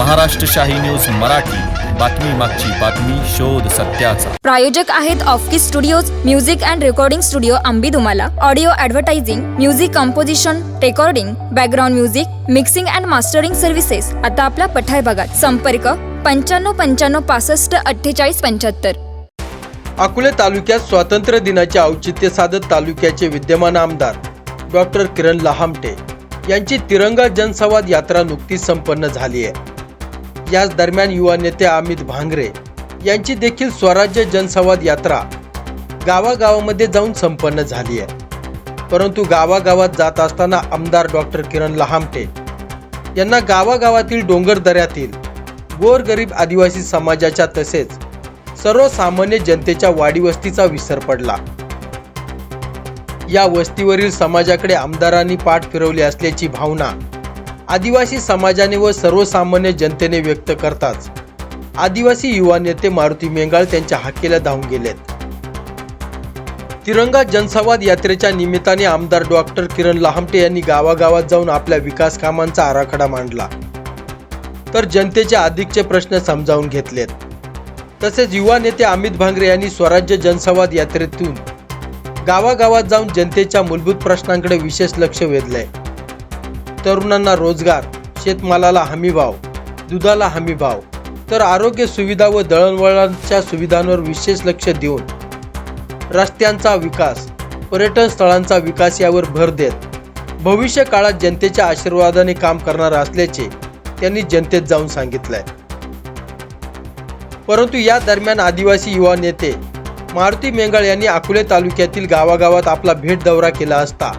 महाराष्ट्र शाही न्यूज मराठी. बातमी मागची बातमी शोध सत्याचा. प्रायोजक आहेत Offkey studios music and recording studio Ambi तुम्हाला audio advertising music composition recording background music mixing and mastering services आता आपला पठार भागात संपर्क पंच्याण्णव पंच्याण्णव पासष्ट अठ्ठेचाळीस पंच्याहत्तर. अकोले तालुक्यात स्वातंत्र्य दिनाचे औचित्य साधत तालुक्याचे विद्यमान आमदार डॉक्टर किरण लहामटे यांची तिरंगा जनसंवाद यात्रा नुकतीच संपन्न झाली आहे. याच दरम्यान युवा नेते अमित भांगरे यांची देखील स्वराज्य जनसंवाद यात्रा गावागावामध्ये जाऊन संपन्न झाली आहे. परंतु गावागावात जात असताना आमदार डॉक्टर किरण लहामटे यांना गावागावातील डोंगर दऱ्यातील गोरगरीब आदिवासी समाजाच्या तसेच सर्वसामान्य जनतेच्या वाडीवस्तीचा विसर पडला. या वस्तीवरील समाजाकडे आमदारांनी पाठ फिरवली असल्याची भावना आदिवासी समाजाने व सर्वसामान्य जनतेने व्यक्त करताच आदिवासी युवा नेते मारुती मेंगाळ त्यांच्या हाकेला धावून गेलेत. तिरंगा जनसंवाद यात्रेच्या निमित्ताने आमदार डॉक्टर किरण लहामटे यांनी गावागावात जाऊन आपल्या विकास कामांचा आराखडा मांडला. तर जनतेचे अधिकचे प्रश्न समजावून घेतलेत. तसेच युवा नेते अमित भांगरे यांनी स्वराज्य जनसंवाद यात्रेतून गावागावात जाऊन जनतेच्या मूलभूत प्रश्नांकडे विशेष लक्ष वेधलंय. तरुणांना रोजगार शेतमालाला हमीभाव दुधाला हमीभाव तर आरोग्य सुविधा व दळणवळणच्या सुविधांवर विशेष लक्ष देऊन रस्त्यांचा विकास पर्यटन स्थळांचा विकास यावर भर देत भविष्य काळात जनतेच्या आशीर्वादाने काम करणार असल्याचे त्यांनी जनतेत जाऊन सांगितलंय. परंतु या दरम्यान आदिवासी युवा नेते मारुती मेंगळ यांनी अकोले तालुक्यातील गावागावात आपला भेट दौरा केला असता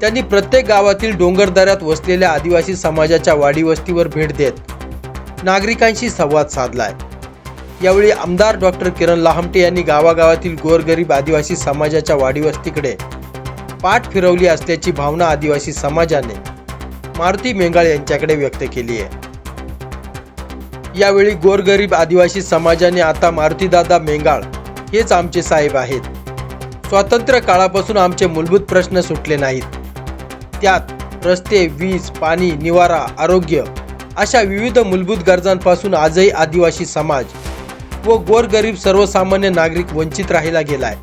त्यांनी प्रत्येक गावातील डोंगरदऱ्यात वसलेल्या आदिवासी समाजाच्या वाडीवस्तीवर भेट देत नागरिकांशी संवाद साधलाय. यावेळी आमदार डॉक्टर किरण लाहमटे यांनी गावागावातील गोरगरीब आदिवासी समाजाच्या वाडीवस्तीकडे पाठ फिरवली असल्याची भावना आदिवासी समाजाने मारुती मेंगाळ यांच्याकडे व्यक्त केली आहे. यावेळी गोरगरीब आदिवासी समाजाने आता मारुतीदादा मेंगाळ हेच आमचे साहेब आहेत. स्वातंत्र्य काळापासून आमचे मूलभूत प्रश्न सुटले नाहीत. त्यात रस्ते वीज पाणी निवारा आरोग्य अशा विविध मूलभूत गरजांपासून आजही आदिवासी समाज व गोरगरीब सर्वसामान्य नागरिक वंचित राहिला गेलाय.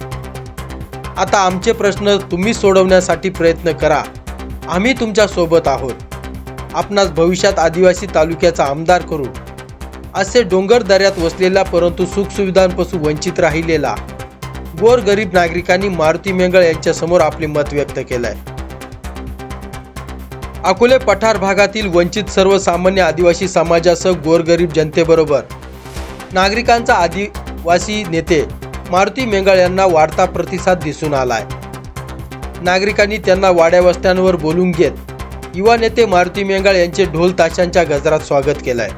आता आमचे प्रश्न तुम्ही सोडवण्यासाठी प्रयत्न करा. आम्ही तुमच्यासोबत आहोत. आपणास भविष्यात आदिवासी तालुक्याचा आमदार करू. असे डोंगर दऱ्यात वसलेला परंतु सुखसुविधांपासून वंचित राहिलेला गोरगरीब नागरिकांनी मारुती मेंगळ यांच्यासमोर आपले मत व्यक्त केलंय. अकोले पठार भागातील वंचित सर्वसामान्य आदिवासी समाजासह गोरगरीब जनतेबरोबर नागरिकांचा आदिवासी नेते मारुती मेंगळ यांना वाढता प्रतिसाद दिसून आलाय. नागरिकांनी त्यांना वाड्या वस्त्यांवर बोलून घेत युवा नेते मारुती मेंगाळ यांचे ढोल ताशांच्या गजरात स्वागत केलंय.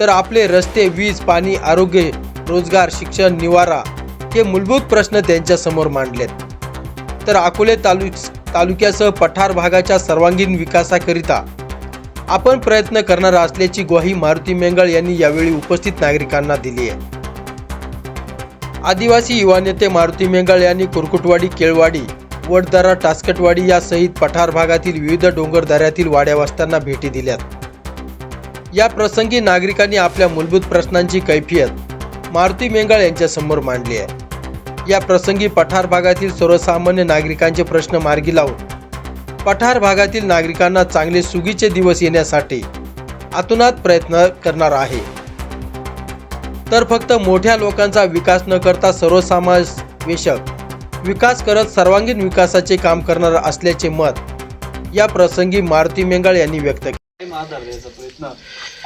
तर आपले रस्ते वीज पाणी आरोग्य रोजगार शिक्षण निवारा हे मूलभूत प्रश्न त्यांच्यासमोर मांडलेत. तर अकोले तालुक तालुक्यासह पठार भागाच्या सर्वांगीण विकासाकरिता आपण प्रयत्न करणार असल्याची ग्वाही मारुती मेंगळ यांनी यावेळी उपस्थित नागरिकांना दिली आहे. आदिवासी युवा नेते मारुती मेंगळ यांनी कुरकुटवाडी केळवाडी वडदरा टास्कटवाडी यासहित पठार भागातील विविध डोंगर दऱ्यातील भेटी दिल्यात. या प्रसंगी नागरिकांनी आपल्या मूलभूत प्रश्नांची कैफियत मारुती मेंगाळ यांच्यासमोर मांडली आहे. या प्रसंगी पठार भागातील सर्वसामान्य नागरिकांचे प्रश्न मार्गी लावून पठार भागातील नागरिकांना चांगले सुगीचे दिवस येण्यासाठी आतुनात प्रयत्न करणार आहे. तर फक्त मोठ्या लोकांचा विकास न करता सर्वसमावेशक विकास करत सर्वांगीण विकासाचे काम करणार असल्याचे मत या प्रसंगी मारुती मेंगाळ यांनी व्यक्त केले. आधार द्यायचा प्रयत्न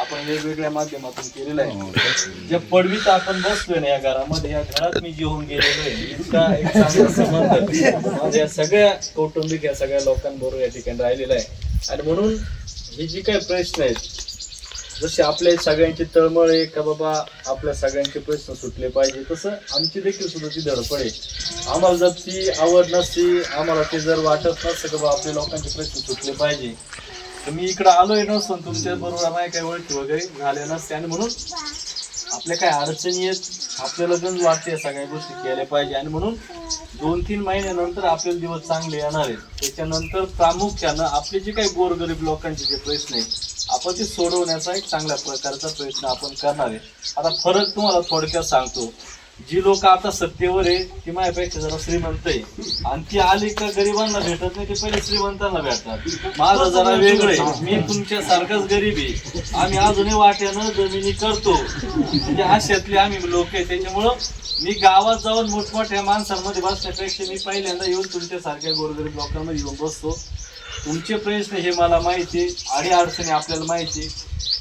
आपण वेगवेगळ्या माध्यमातून केलेला आहे. ज्या पडवीत आपण बसलोय ना या घरामध्ये या घरात मी जेवून गेलेलो आहे. इतका एक चांगला संबंध माझ्या सगळ्या कौटुंबिक या सगळ्या लोकांबरोबर या ठिकाणी राहिलेला आहे. आणि म्हणून हे जे काही प्रश्न आहेत जसे आपल्या सगळ्यांची तळमळ आहे का बाबा आपल्या सगळ्यांचे प्रश्न सुटले पाहिजे तसं आमची देखील सुद्धा ती धडपड आहे. आम्हाला जर ती आवड नसती आम्हाला ते जर वाटत नसतं का बाबा आपल्या लोकांचे प्रश्न सुटले पाहिजे तर मी इकडं आलोय नसतो तुमच्या बरोबर माझ्या काही ओळखी वगैरे झाल्या नसते आणि म्हणून आपल्या काय अडचणी आहेत आपल्याला गंज वाटते सगळ्या गोष्टी केल्या पाहिजे आणि म्हणून दोन तीन महिन्यानंतर आपल्याला दिवस चांगले येणार आहेत. त्याच्यानंतर प्रामुख्यानं आपले जे काही गोरगरीब लोकांचे जे प्रश्न आहेत आपण ते सोडवण्याचा एक चांगल्या प्रकारचा प्रयत्न आपण करणार आहे. आता फरक तुम्हाला थोडक्यात सांगतो. जी लोक आता सत्तेवर आहे ती माझ्यापेक्षा जरा श्रीमंत आहे. आणि ती आली का गरिबांना भेटत नाही ते पहिले श्रीमंतांना भेटतात. माझं जरा वेगळं आहे. मी तुमच्या सारखाच गरीब आहे. आम्ही अजूनही वाट्यानं जमिनी करतो. म्हणजे अशातले आम्ही लोक आहे. त्याच्यामुळं मी गावात जाऊन मोठमोठ्या माणसांमध्ये बसण्यापेक्षा मी पहिल्यांदा येऊन तुमच्या सारख्या गोरगरीब लोकांमध्ये येऊन बसतो. तुमचे प्रश्न हे मला माहिती आणि अडचणी आपल्याला माहिती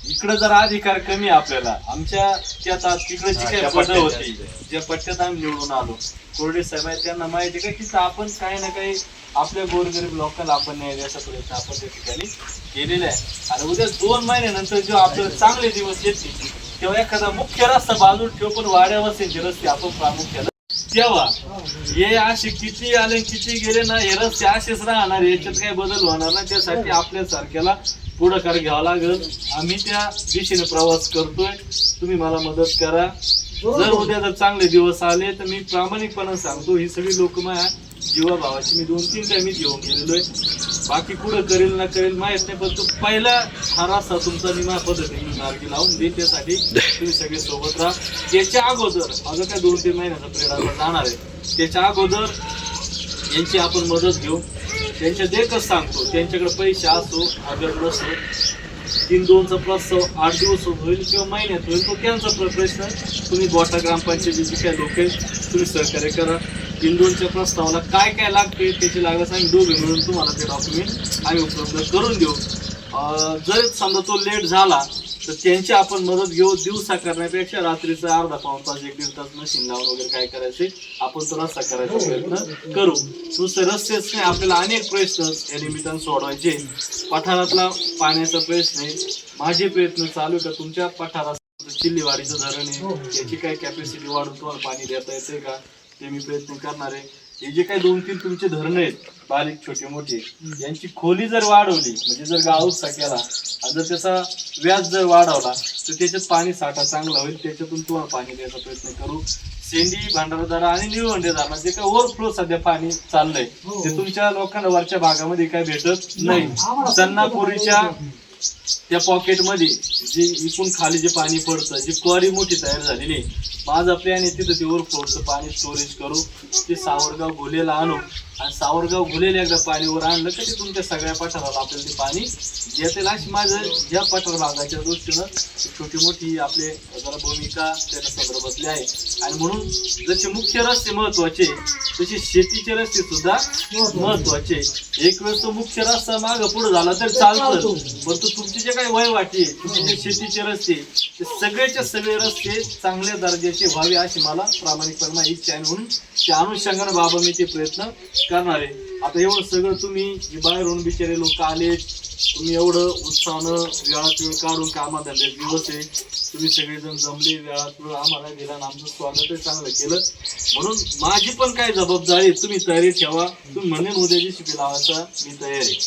इकडे जर अधिकार कमी आहे आपल्याला. आमच्या त्यात तिकडे जी काही पद होती. ज्या पट्ट्यात आम्ही निवडून आलो. कोरडे साहेब आहेत त्यांना माहिती आहे का की आपण काही ना काही आपल्या गोरगरीब लोकांना आपण न्याय द्यायचा प्रयत्न आपण त्या ठिकाणी केलेला आहे. आणि उद्या दोन महिन्यानंतर जेव्हा आपल्याला चांगले दिवस येतील तेव्हा एखादा मुख्य रस्ता बाजूला ठेव पण वाड्या वस्तीचे रस्ते आपण प्रामुख्याने तेव्हा हे असे किती आले किती गेले ना हे रस्ते असेच राहणार याच्यात काही बदल होणार नाही. त्यासाठी आपल्या सारख्याला पुढाकार घ्यावा लागेल. आम्ही त्या दिशेने प्रवास करतोय. तुम्ही मला मदत करा. जर उद्या जर चांगले दिवस आले तर मी प्रामाणिकपणे सांगतो ही सगळी लोक माझ्या जीवा भावाची मी दोन तीन टाइम घेऊन गेलेलो आहे. बाकी पुढं करेल ना करेल माहीत नाही पण तो पहिला हा रस्ता तुमचा निमा पद्धतीने मार्गी लावून दे त्यासाठी तुम्ही सगळे सोबत राहा. त्याच्या अगोदर माझं काय दोन तीन महिन्याचा प्रेरणा जाणार आहे. त्याच्या अगोदर यांची आपण मदत घेऊ. त्यांच्या देखच सांगतो त्यांच्याकडे पैसे असो आपल्याकडे नसो तीन दोनचा प्रस्ताव आठ दिवस होईल किंवा महिन्यात होईल तो त्यांचा प्रश्न तुम्ही गोटा ग्रामपंचायतीचे काय काही लोक तुम्ही सहकार्य करा. तीन दोनच्या प्रस्तावाला काय काय लागते त्याची लागल्यास आम्ही दोघे मिळून तुम्हाला ते डॉक्युमेंट आम्ही उपलब्ध करून देऊ. जर समजा तो लेट झाला तर त्यांची आपण मदत घेऊ दिवसा करण्यापेक्षा रात्रीचा अर्धा पाऊन तास एक दीड तास मशीन लावून वगैरे काय करायचे आपण तो रस्ता करायचा प्रयत्न करू. नुसते रस्तेच नाही आपल्याला अनेक प्रश्न या निमित्तानं सोडवायचे. पठारातला पाण्याचा प्रश्न आहे. माझे प्रयत्न चालू का? तुमच्या पठारात चिल्लीवाडीचं धरण आहे. याची काय कॅपॅसिटी वाढून तुम्हाला पाणी देता येते का? ते मी प्रयत्न करणार आहे. हे जे काही दोन तीन तुमचे धरण आहेत बारीक छोटे मोठे यांची खोली जर वाढवली म्हणजे जर गावचा केला आणि जर त्याचा व्याज जर वाढवला तर त्याच्यात पाणी साठा चांगला होईल त्याच्यातून तुम्हाला पाणी द्यायचा प्रयत्न करू. सेंडी भांडारदारा आणि निळवंडे धरणात जे काही ओव्हरफ्लो सध्या पाणी चाललंय ते तुमच्या लोकांना वरच्या भागामध्ये काय भेटत नाही. चन्नापुरीच्या त्या पॉकेटमध्ये जे इकून खाली जे पाणी पडतं जी क्वारी मोठी तयार झालेली आहे माझा प्लॅन आहे तिथं ते ओव्हरफ्लोचं पाणी स्टोरेज करू ते सावरगाव घुलेला आणू आणि सावरगाव घुलेलं एकदा पाणीवर आणलं का ते तुमच्या सगळ्या पठाराला आपल्याला ते पाणी देतील अशी माझं ज्या पठार भागाच्या दृष्टीनं छोटी मोठी आपले जरा भूमिका त्याच्या संदर्भातली आहे. आणि म्हणून जसे मुख्य रस्ते महत्त्वाचे तसे शेतीचे रस्ते सुद्धा महत्त्वाचे. एक वेळेस तो मुख्य रस्ता माग पुढे झाला तर चालतं परंतु तुमचे जे काही वयवाटी तुमचे जे शेतीचे रस्ते ते सगळेचे सगळे रस्ते चांगल्या दर्जाचे व्हावे अशी मला प्रामाणिकपणे इच्छा आहे. म्हणून त्या अनुषंगाने बाबा मी ते प्रयत्न करणार. आहे आता एवढं सगळं तुम्ही बाहेरून बिचारे लोक आले तुम्ही एवढं उत्साहानं वेळात वेळ काढून आले दिवस आहे. तुम्ही सगळेजण जमले वेळात वेळ आम्हाला दिला आणि आमचं स्वागतही चांगलं केलं. म्हणून माझी पण काय जबाबदारी तुम्ही तयारी ठेवा. तुम्ही म्हणेन उद्या जी शिपी लावायचा मी तयार आहे.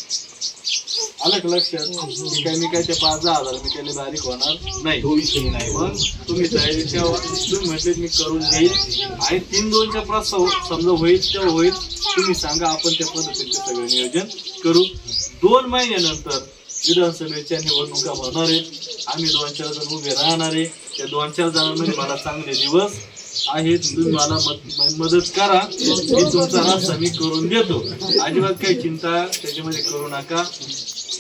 आलं का लक्षात मी काय मी काय ते पाच दहा हजार मी त्याला बारीक होणार नाही. मग तुम्ही तयारी ठेवा. तुम्ही म्हटले मी करून देईल आणि तीन दोनच्या प्रस्ताव समजा होईल तेव्हा होईल. तुम्ही सांगा आपण त्या पद्धतीने सगळं नियोजन करू. दोन महिन्यानंतर विधानसभेच्या निवडणुका होणार आहेत. आम्ही दोन चार जण उभे राहणार आहे. त्या दोन चार जणांमध्ये मला चांगले दिवस आहेत. तुम्ही मला मद- मदत करा. मी तुमचा रस्ता मी करून देतो. अजिबात काही चिंता त्याच्यामध्ये करू नका.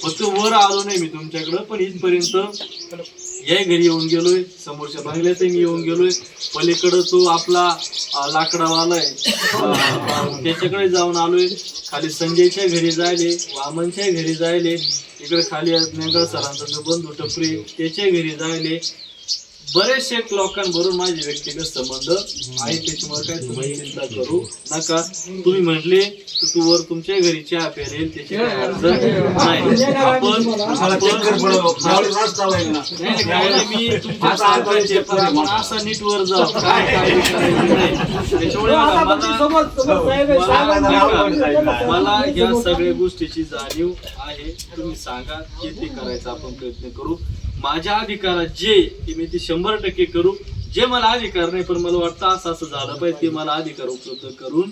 फक्त वर आलो नाही मी तुमच्याकडं पण इथपर्यंत या घरी येऊन गेलोय समोरच्या बंगल्यातही मी येऊन गेलोय. पलीकडं तो आपला लाकडावाला आहे त्याच्याकडे जाऊन आलोय. खाली संजयच्या घरी जायले वामनच्या घरी जायले. इकडे खाली सरांचा जो बंधू टपरी त्याच्या घरी जायले. बरेचसे लोकांबरोबर माझे व्यक्तिगत संबंध आहे त्याच्यामुळे काय तुम्ही चिंता करू नका. तुम्ही म्हटले तर तू वर तुमच्या घरी चहा प्यारेल त्याची नाही. आपण मी तुमच्या असा नीट वर जाऊ. त्याच्यामुळे मला- या सगळ्या गोष्टीची जाणीव आहे. तुम्ही सांगा की ते करायचा आपण प्रयत्न करू. माझ्या अधिकारात जे की मी ते शंभर टक्के करू जे मला अधिकार नाही पण मला वाटतं असं असं झालं पाहिजे ते मला अधिकार उपलब्ध करून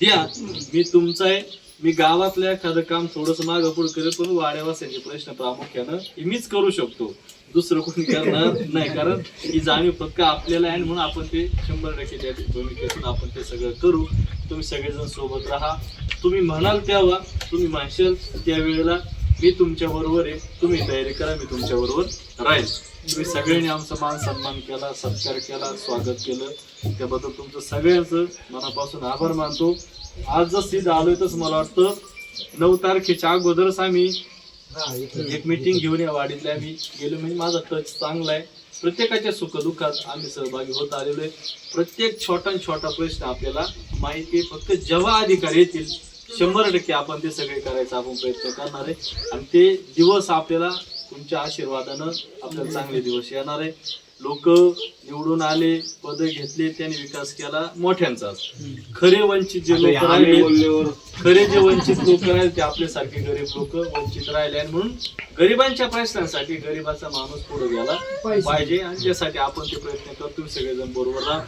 द्या. मी तुमचा आहे. मी गावातलं एखादं काम थोडस मागं पुढे करेल पण वाड्यावासाचे प्रश्न प्रामुख्यानं मीच करू शकतो. दुसरं कोणी करणार नाही कारण ही जाणीव फक्त आपल्याला आहे म्हणून आपण ते शंभर टक्के त्या भूमिकेतून आपण ते सगळं करू. तुम्ही सगळेजण सोबत राहा. तुम्ही म्हणाल तेव्हा तुम्ही म्हणशाल त्यावेळेला मी तुमच्या बरोबर आहे. तुम्ही तयारी करा मी तुमच्या बरोबर राहील. तुम्ही सगळ्यांनी आमचा मान सन्मान केला सत्कार केला स्वागत केलं. त्याबद्दल तुमचं सगळ्यांचं मनापासून आभार मानतो. आज जर सिद्ध आलोय तसं मला वाटतं नऊ तारखेच्या अगोदरच आम्ही एक मीटिंग घेऊन या वाडीतल्या आम्ही गेलो म्हणजे माझा टच चांगला आहे. प्रत्येकाच्या सुखदुःखात आम्ही सहभागी होत आलेलो आहे. प्रत्येक छोटा छोटा प्रश्न आपल्याला माहिती आहे. फक्त जेव्हा अधिकार येतील शंभर टक्के आपण ते सगळे करायचा आपण प्रयत्न करणार आहे. आणि ते दिवस आपल्याला तुमच्या आशीर्वादानं आपल्याला चांगले दिवस येणार आहे. लोक निवडून आले पद घेतले त्यांनी विकास केला मोठ्यांचाच खरे वंचित जे लोक राहिले खरे जे वंचित लोक राहिले ते आपल्यासारखे गरीब लोक वंचित राहिले आणि म्हणून गरिबांच्या प्रश्नांसाठी गरिबाचा माणूस पुढे गेला पाहिजे. आणि त्यासाठी आपण ते प्रयत्न करतो सगळेजण बरोबर राहा.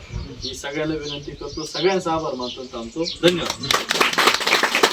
मी सगळ्याला विनंती करतो. सगळ्यांचा आभार मानतो थांबतो. धन्यवाद.